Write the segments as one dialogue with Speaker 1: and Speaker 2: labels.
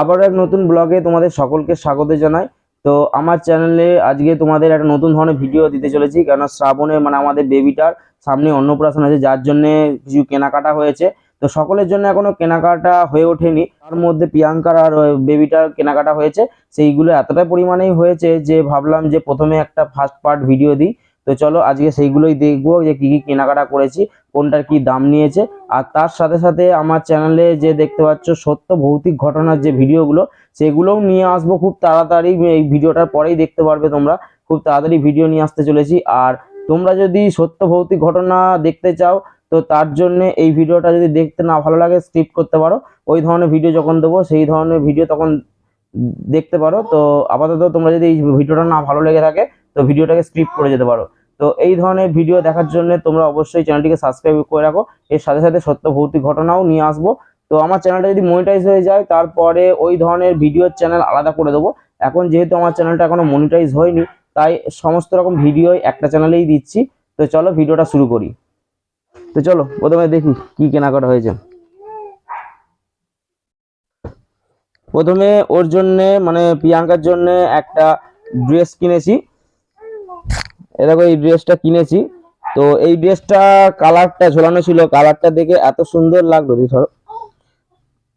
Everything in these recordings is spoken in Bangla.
Speaker 1: আবার এক নতুন ব্লগে তোমাদের সকলকে স্বাগত জানাই। তো আমার চ্যানেলে আজকে তোমাদের একটা নতুন ধরনের ভিডিও দিতে চলেছি কেন শ্রাবণে মানে আমাদের বেবিটার সামনে অন্নপ্রাশন আছে, যার জন্য কিছু কেনাকাটা হয়েছে। তো সকলের জন্য এখনও কেনাকাটা হয়ে ওঠেনি, তার মধ্যে প্রিয়াঙ্কার আর বেবিটার কেনাকাটা হয়েছে। সেইগুলো এতটা পরিমাণেই হয়েছে যে ভাবলাম যে প্রথমে একটা ফার্স্ট পার্ট ভিডিও দিই। তো চলো আজকে সেইগুলোই দেখব যে কি কি কেনাকাটা করেছি, কোনটার কি দাম নিয়েছে। আর তার সাথে সাথে আমার চ্যানেলে যে দেখতে পাচ্ছ সত্য ভৌতিক ঘটনার যে ভিডিওগুলো, সেগুলোও নিয়ে আসব খুব তাড়াতাড়ি। এই ভিডিওটার পরেই দেখতে পারবে তোমরা। খুব তাড়াতাড়ি ভিডিও নিয়ে আসতে চলেছি। আর তোমরা যদি সত্য ভৌতিক ঘটনা দেখতে চাও, তো তার জন্য এই ভিডিওটা যদি দেখতে না ভালো লাগে স্কিপ করতে পারো। ওই ধরনের ভিডিও যখন দেবো, সেই ধরনের ভিডিও তখন দেখতে পারো। তো আপাতত তোমরা যদি এই ভিডিওটা না ভালো লেগে থাকে তো ভিডিওটাকে স্ক্রিপ করে যেতে পারো। তো এই ধরনের ভিডিও দেখার জন্য তোমরা অবশ্যই চ্যানেলটিকে সাবস্ক্রাইব করে রাখো। এর সাথে সাথে সত্য ভৌতিক ঘটনাও নিয়ে আসব। তো আমার চ্যানেলটা যদি মনিটাইজ হয়ে যায়, তারপরে ওই ধরনের ভিডিওর চ্যানেল আলাদা করে দেবো। এখন যেহেতু আমার চ্যানেলটা এখনও মনিটাইজ হয়নি, তাই সমস্ত রকম ভিডিও একটা চ্যানেলেই দিচ্ছি। তো চলো ভিডিওটা শুরু করি। তো চলো, প্রথমে দেখি কি কেনাকাটা হয়েছে। প্রথমে ওর জন্য মানে প্রিয়াঙ্কার জন্য একটা ড্রেস কিনেছি। দেখো এই ড্রেসটা কিনেছি। তো এই ড্রেসটা কালারটা ঝোলানো ছিল। কালারটা দেখে এত সুন্দর লাগল ধরো।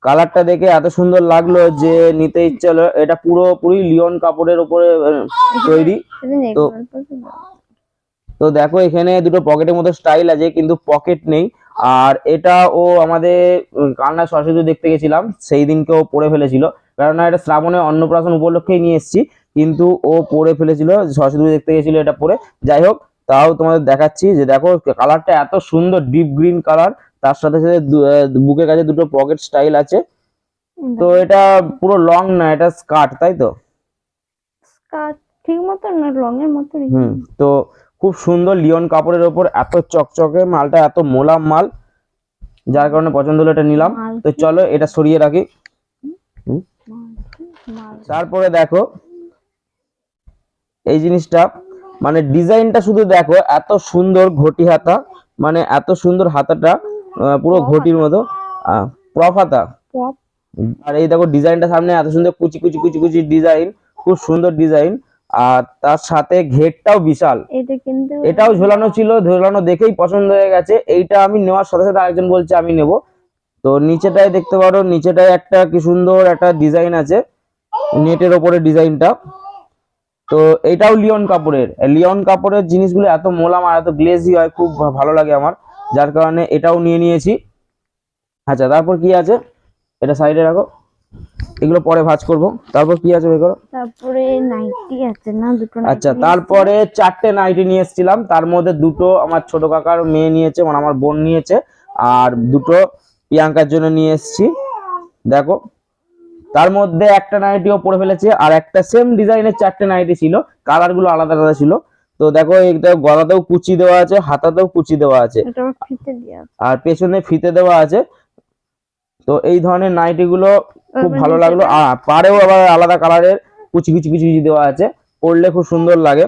Speaker 1: কালারটা দেখে এত সুন্দর লাগল যে নিতে ইচ্ছে হলো। এটা পুরোপুরি লিওন কাপড়ের উপরে তৈরি। তো তো দেখো এখানে দুটো পকেটের মতো স্টাইল আছে, কিন্তু পকেট নেই। আর এটা ও আমাদের কান্না সরস্বতী দেখতে গেছিলাম। সেই দিনকে ও পরে ফেলেছিল। কেননা এটা শ্রাবণে অন্নপ্রাশন উপলক্ষেই নিয়ে এসেছি। কিন্তু ও পরে ফেলেছিল সরস্বতী পুজো দেখতে গেছিল এটা পরে। যাই হোক তাও তোমাদের দেখাচ্ছি যে দেখো কালারটা এত সুন্দর ডিপ গ্রিন কালার তার সাথে সাথে বুকের কাছে দুটো পকেট স্টাইল আছে। তো এটা পুরো লং না এটা স্কার্ট তাই তো?
Speaker 2: স্কার্ট ঠিক মতো না লং এর মতো
Speaker 1: হুম তো খুব সুন্দর লিওন কাপড়ের ওপর এত চকচকে মালটা এত মোলাম মাল যার কারণে পছন্দ হলো এটা নিলাম। তো চলো এটা সরিয়ে রাখি। তারপরে দেখো এই জিনিসটা মানে ডিজাইনটা শুধু দেখো এত সুন্দর ঘটি হাতা মানে এত সুন্দর হাতাটা পুরো ঘটির মতো প্রফ হাতা। আর এই দেখো ডিজাইনটা সামনে এত সুন্দর কুচি কুচি কুচি কুচি ডিজাইন খুব সুন্দর ডিজাইন। আর তার সাথে ঘেরটাও বিশাল। এটাও ঝোলানো ছিল ঝোলানো দেখেই পছন্দ হয়ে গেছে। এইটা আমি নেওয়ার সাথে সাথে আরেকজন বলছে আমি নেব। তো নিচেটায় দেখতে পারো নিচেটায় একটা কি সুন্দর একটা ডিজাইন আছে নেটের ওপরে ডিজাইনটা। তো এটাও লিওন কাপড়ের লিওন কাপড়ের জিনিসগুলো এত মোলাম আর এত গ্লেজি হয় খুব ভালো লাগে আমার। যার কারণে এটাও নিয়ে নিয়েছি। আচ্ছা তারপর কি আছে? এটা সাইডে রাখো। এগুলো পরে ভাঁজ করব। তারপর কি আছে বের করো?
Speaker 2: তারপরে নাইটি আছে না দুটো
Speaker 1: আচ্ছা তারপরে চারটে নাইটি নিয়ে এসেছিলাম। তার মধ্যে দুটো আমার ছোট কাকার মেয়ে নিয়েছে মানে আমার বোন নিয়েছে আর দুটো প্রিয়াঙ্কার জন্য নিয়ে এসেছি। দেখো। তার মধ্যে একটা নাইটিও পরে ফেলেছে আর একটা সেম ডিজাইনের চারটে নাইটি ছিল। কালারগুলো আলাদা আলাদা ছিল। তো দেখো এটা গলাতেও কুচি দেওয়া আছে হাতাতেও কুচি দেওয়া আছে। আর পেছনে ফিতে দেওয়া আছে। তো এই ধরনের নাইটি গুলো খুব ভালো লাগল। আর পাড়েও আবার আলাদা কালারের কুচি কুচি কুচি কুচি দেওয়া আছে। পরলে খুব সুন্দর লাগে।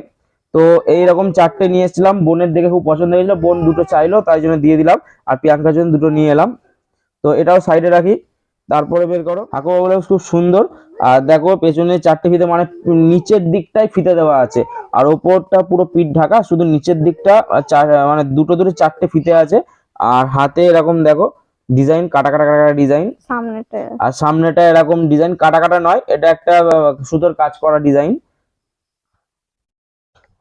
Speaker 1: তো এইরকম চারটে নিয়ে এসেছিলাম। বোনের দেখে খুব পছন্দ হয়েছিল। বোন দুটো চাইলো তাই জন্য দিয়ে দিলাম। আর প্রিয়াঙ্কার জন্য দুটো নিয়ে এলাম। তো এটাও সাইডে রাখি। তারপরে বের করো। ঠাকুর বলে খুব সুন্দর। আর দেখো পেছনে চারটে ফিতে মানে নিচের দিকটাই ফিতে দেওয়া আছে। আর ওপরটা পুরো পিঠ ঢাকা শুধু নিচের দিকটা মানে দুটো দুটো চারটে ফিতে আছে। আর হাতে এরকম দেখো ডিজাইন কাটা কাটা কাটা ডিজাইন।
Speaker 2: সামনেটা।
Speaker 1: আর সামনেটা এরকম ডিজাইন কাটা কাটা নয় এটা একটা সুতোর কাজ করা ডিজাইন।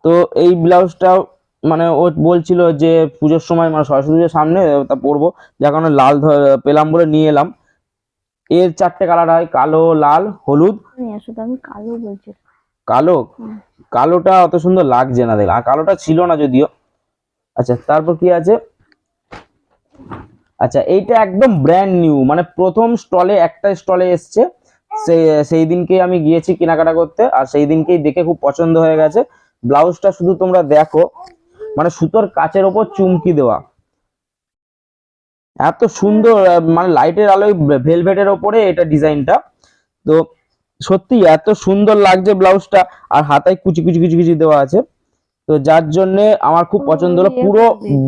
Speaker 1: তো এই ব্লাউজটা মানে ও বলছিল যে পুজোর সময় মানে সরস্বতী পুজোর সামনে তা পরবো। যার কারণে লাল পেলাম বলে নিয়ে এলাম। এর চারটে কালার হয় কালো লাল হলুদ।
Speaker 2: তো আমি কালো বলছি।
Speaker 1: কালো? কালোটা অত সুন্দর লাগছে না দেখলাম আর কালোটা ছিল না যদিও। আচ্ছা তারপর কি আছে? আচ্ছা এইটা একদম ব্র্যান্ড নিউ মানে প্রথম স্টলে একটা স্টলে এসছে। সেই সেই দিনকেই আমি গিয়েছি কেনাকাটা করতে আর সেই দিনকেই দেখে খুব পছন্দ হয়ে গেছে। ব্লাউজটা শুধু তোমরা দেখো মানে সুতোর কাচের ওপর চুমকি দেওয়া। এত সুন্দর মানে লাইটের আলোয় ভেলভেটের ওপরে এটা ডিজাইনটা। তো সত্যি এত সুন্দর লাগছে ব্লাউজটা আর হাতায় কুচি কুচি কুচি কুচি দেওয়া আছে। তো যার জন্য আমার খুব পছন্দ হলো
Speaker 2: ইয়ে
Speaker 1: পুরো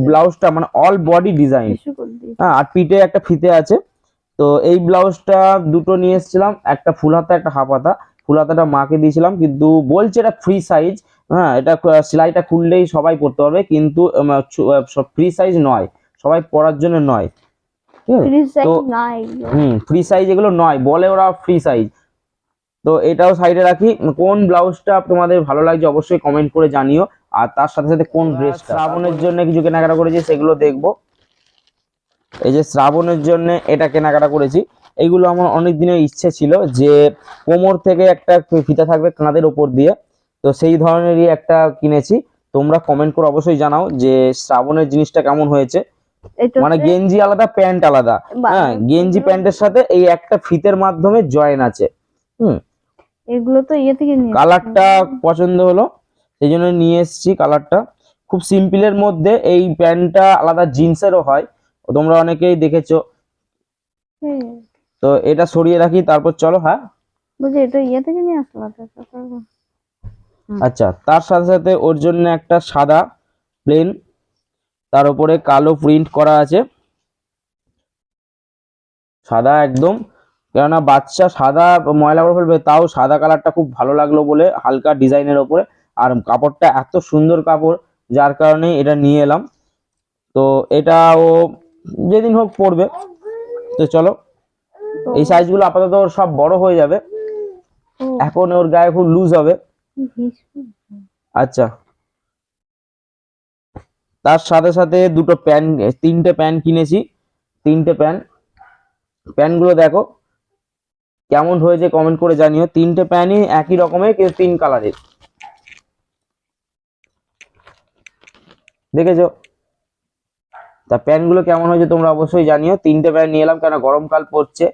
Speaker 1: ব্লাউজটা মানে অল বডি ডিজাইন হ্যাঁ আর পিঠে একটা ফিতে আছে। তো এই ব্লাউজটা দুটো নিয়ে এসেছিলাম একটা ফুল হাতা একটা হাফ হাতা। ফুল হাতাটা মাকে দিয়েছিলাম কিন্তু বলছে এটা ফ্রি সাইজ হ্যাঁ এটা সেলাইটা খুললেই সবাই পরতে পারবে কিন্তু ফ্রি সাইজ নয়। সবাই পরার জন্য নয়। ঠিক আছে?
Speaker 2: ফ্রি সাইজ
Speaker 1: তো-
Speaker 2: এগুলো।
Speaker 1: হুম ফ্রি সাইজ এগুলো নয় বলে ওরা ফ্রি সাইজ তো এটাও সাইডে রাখি কোন ব্লাউজটা তোমাদের ভালো লাগছে অবশ্যই কমেন্ট করে জানিও। আর তার সাথে সাথে কোন ড্রেসটা শ্রাবণের জন্য কিছু কেনাকাটা করেছি সেগুলো দেখব। এই যে শ্রাবণের জন্য এটা কেনাকাটা করেছি। এইগুলো আমার অনেক দিনের ইচ্ছে ছিল যে কোমর থেকে একটা ফিতা থাকবে কাঁধের ওপর দিয়ে। তো সেই ধরনেরই একটা কিনেছি। তোমরা কমেন্ট করে অবশ্যই জানাও যে শ্রাবণের জিনিসটা কেমন হয়েছে। মানে গেঞ্জি আলাদা প্যান্ট আলাদা। হ্যাঁ গেঞ্জি প্যান্টের সাথে এই একটা ফিতের মাধ্যমে জয়েন আছে। হুম।
Speaker 2: এগুলো তো ইয়ে থেকে নিয়ে
Speaker 1: কালারটা পছন্দ হলো সেই জন্য নিয়ে এসেছি কালারটা। খুব সিম্পলের মধ্যে এই প্যান্টটা আলাদা জিন্সেরও হয় তোমরা অনেকেই দেখেছ।
Speaker 2: হুম।
Speaker 1: তো এটা সরিয়ে রাখি তারপর চলো হ্যাঁ।
Speaker 2: বলছি এটা ইয়ে থেকে নিয়ে আসলাম
Speaker 1: আচ্ছা তার সাথে সাথে ওর জন্য একটা সাদা প্লেন। তার উপরে কালো প্রিন্ট করা আছে। সাদা একদম। কেননা বাচ্চা সাদা ময়লা করে ফেলবে তাও সাদা কালারটা খুব ভালো লাগল বলে হালকা ডিজাইনের ওপরে আর কাপড়টা এত সুন্দর কাপড় যার কারণে এটা নিয়ে এলাম। তো এটা ও যেদিন হোক পরবে। তো চলো এই সাইজগুলো আপাতত ওর সব বড় হয়ে যাবে। এখন ওর গায়ে খুব লুজ হবে। আচ্ছা। তার সাথে সাথে দুটো প্যান, তিনটে প্যান কিনেছি। তিনটে প্যান। প্যানগুলো দেখো, কেমন হয়েছে কমেন্ট করে জানিও। তিনটে প্যানই একই রকমের, কিন্তু তিন কালারের দেখেছ? তা প্যানগুলো কেমন হয়েছে তোমরা অবশ্যই জানিও। তিনটে প্যান নিয়ে এলাম কেন গরমকাল পড়ছে।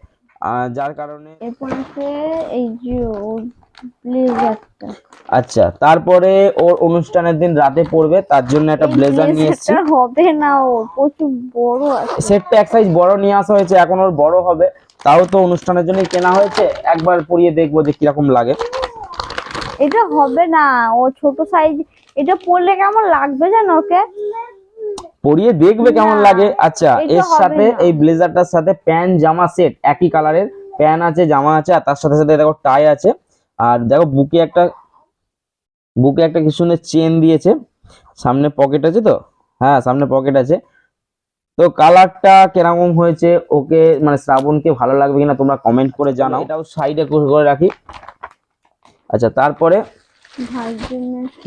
Speaker 1: যার কারণে
Speaker 2: এরপর আছে এই যে ব্লেজারটা
Speaker 1: আচ্ছা তারপরে ওর অনুষ্ঠানের দিন রাতে পড়বে তার জন্য একটা ব্লেজার নিয়ে এসেছি।
Speaker 2: হবে না ও প্রচুর বড় আছে।
Speaker 1: সেটটা এক সাইজ বড় নিয়ে আসা হয়েছে এখন ওর বড় হবে। তাও তো অনুষ্ঠানের জন্যই কেনা হয়েছে একবার পরিয়ে দেখব যে কীরকম লাগে।
Speaker 2: এটা হবে না ও ছোট সাইজ এটা পরলে কেমন লাগবে জানো ওকে?
Speaker 1: পরিয়ে দেখবে কেমন লাগে। আচ্ছা এর সাথে এই ব্লেজারটার সাথে প্যান্ট জামা সেট একই কালারের। প্যান্ট আছে জামা আছে আর তার সাথে সাথে দেখো টাই আছে। আর দেখো বুকে একটা বুকে একটা কি সুন্দর চেন দিয়েছে। সামনে পকেট আছে তো? হ্যাঁ সামনে পকেট আছে। তো কালারটা কীরকম হয়েছে ওকে মানে শ্রাবণকে ভালো লাগবে কিনা তোমরা কমেন্ট করে জানাও। এটাও সাইডে করে রাখি। আচ্ছা তারপরে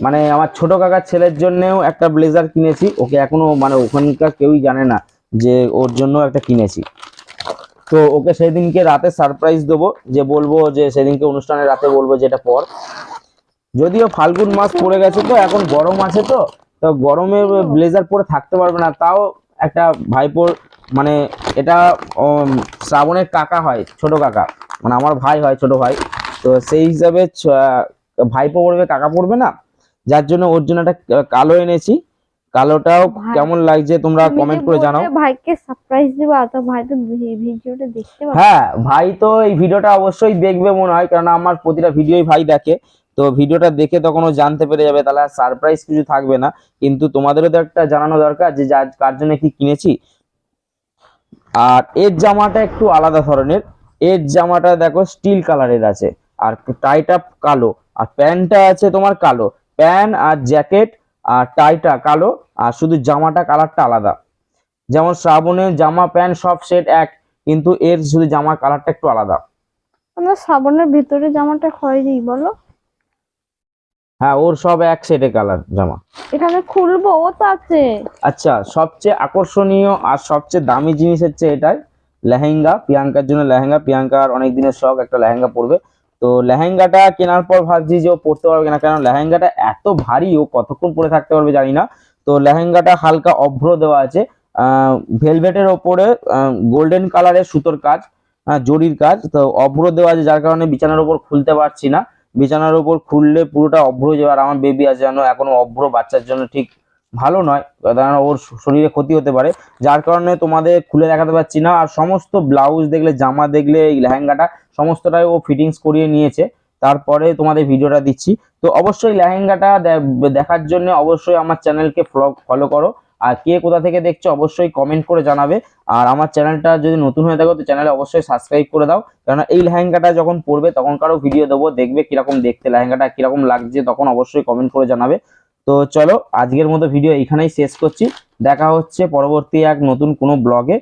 Speaker 1: মানে আমার ছোট কাকার ছেলের জন্যও একটা ব্লেজার কিনেছি। ওকে এখনও মানে ওখানকার কেউই জানে না যে ওর জন্য একটা কিনেছি। তো ওকে সেদিনকে রাতে সারপ্রাইজ দেবো, যে বলব যে সেদিনকে অনুষ্ঠানে রাতে বলব যে এটা পর। যদিও ফাল্গুন মাস পড়ে গেছে তো, এখন গরম আছে তো তো গরমে ব্লেজার পরে থাকতে পারবে না। তাও একটা ভাইপোর মানে এটা শ্রাবণের কাকা হয়, ছোট কাকা। মানে আমার ভাই হয়, ছোট ভাই। তো সেই হিসাবে ভাইপো পড়বে কাকা পড়বে না? যার জন্য ওর জন্য একটা কালো এনেছি। কালোটাও কেমন লাগছে তোমরা কমেন্ট করে জানাও।
Speaker 2: ভাইকে সারপ্রাইজ দিবা তো ভাই তো ভিডিওটা দেখতে পাবে।
Speaker 1: হ্যাঁ ভাই তো এই ভিডিওটা অবশ্যই দেখবে মনে হয় কারণ আমার প্রতিটা ভিডিওই ভাই দেখে। তো ভিডিওটা দেখে তখন ও জানতে পেরে যাবে তাহলে আর সারপ্রাইজ কিছু থাকবে না। কিন্তু তোমাদেরও তো একটা জানানো দরকার যে যার কার জন্য কি কিনেছি। আর এর জামাটা একটু আলাদা ধরনের। এর জামাটা দেখো স্টিল কালারের আছে। আর টাইটা কালো আর প্যান্টটা আছে তোমার কালো। প্যান্ট আর জ্যাকেট আর টাইটা কালো আর শুধু জামাটা কালারটা আলাদা। যেমন শ্রাবণের জামা প্যান্ট সব সেট এক কিন্তু এর শুধু জামার কালারটা একটু আলাদা।
Speaker 2: আমরা শ্রাবণের ভিতরে জামাটা খয়েরি বলো।
Speaker 1: হ্যাঁ ওর সব এক সেটে কালার জামা।
Speaker 2: এখানে খুলবো ও তো আছে।
Speaker 1: আচ্ছা সবচেয়ে আকর্ষণীয় আর সবচেয়ে দামি জিনিস হচ্ছে এটাই লেহেঙ্গা। প্রিয়াঙ্কার জন্য লেহেঙ্গা প্রিয়াঙ্কার অনেক দিনের শখ একটা লেহেঙ্গা পরবে। তো লেহেঙ্গাটা কেনার পর ভাবছি যে ও পরতে পারবে না কারণ লেহেঙ্গাটা এত ভারী ও কতক্ষণ পরে থাকতে পারবে জানি না। তো লেহেঙ্গাটা হালকা অভ্র দেওয়া আছে ভেলভেটের ওপরে গোল্ডেন কালারের সুতোর কাজ আহ, জরির কাজ তো অভ্র দেওয়া আছে যার কারণে বিছানার ওপর খুলতে পারছি না। বিছানার ওপর খুললে পুরোটা অভ্র হয়ে আর আমার বেবি আছে জানো এখনও অভ্র বাচ্চার জন্য ঠিক ভালো নয়, কারণ ওর শরীরে ক্ষতি হতে পারে। যার কারণে তোমাদের খুলে দেখাতে পারছি না, আর সমস্ত ব্লাউজ দেখলে, জামা দেখলে, এই লেহেঙ্গাটা, সমস্তটাই ও ফিটিংস করিয়ে নিয়েছে। তারপরে তোমাদের ভিডিওটা দিচ্ছি। তো অবশ্যই লেহেঙ্গাটা দেখার জন্য অবশ্যই আমার চ্যানেলকে ফলো করো। আর কে কোথা থেকে দেখছ, অবশ্যই কমেন্ট করে জানাবে। আর আমার চ্যানেলটা যদি নতুন হয়ে থাকো, তো চ্যানেলে অবশ্যই সাবস্ক্রাইব করে দাও। কারণ এই লেহেঙ্গাটা যখন পড়বে তখন কারও ভিডিও দেবো, দেখবে কীরকম দেখতে লেহেঙ্গাটা, কীরকম লাগছে, তখন অবশ্যই কমেন্ট করে জানাবে। তো চলো আজকের মতো ভিডিও এখানেই শেষ করছি। দেখা হচ্ছে পরবর্তী এক নতুন কোনো ব্লগে